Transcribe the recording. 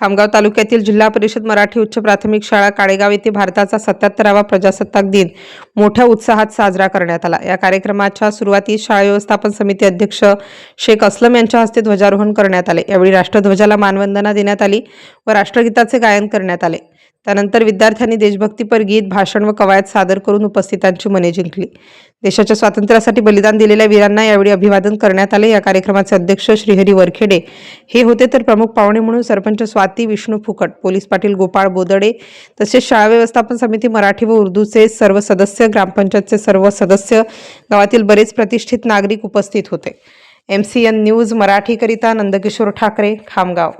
Khamgaon तालुक्यातील जिल्हा परिषद मराठी उच्च प्राथमिक शाळा काळेगाव येथे भारताचा सत्याहत्तरावा प्रजासत्ताक दिन मोठ्या उत्साहात साजरा करण्यात आला. या कार्यक्रमाच्या सुरुवातीस शाळा व्यवस्थापन समिती अध्यक्ष शेख असलम यांच्या हस्ते ध्वजारोहण करण्यात आले. यावेळी राष्ट्रध्वजाला मानवंदना देण्यात आली व राष्ट्रगीताचे गायन करण्यात आले. त्यानंतर विद्यार्थ्यांनी देशभक्तीपर गीत भाषण व कवायत सादर करून उपस्थितांची मने जिंकली. देशाच्या स्वातंत्र्यासाठी बलिदान दिलेल्या वीरांना यावेळी अभिवादन करण्यात आले. या कार्यक्रमाचे अध्यक्ष श्रीहरी वरखेडे हे होते तर प्रमुख पाहुणे म्हणून सरपंच स्वाती विष्णू फुकट पोलीस पाटील गोपाळ बोदडे तसेच शाळा व्यवस्थापन समिती मराठी व उर्दूचे सर्व सदस्य ग्रामपंचायतचे सर्व सदस्य गावातील बरेच प्रतिष्ठित नागरिक उपस्थित होते. एम सी एन न्यूज मराठीकरिता नंदकिशोर ठाकरे खामगाव.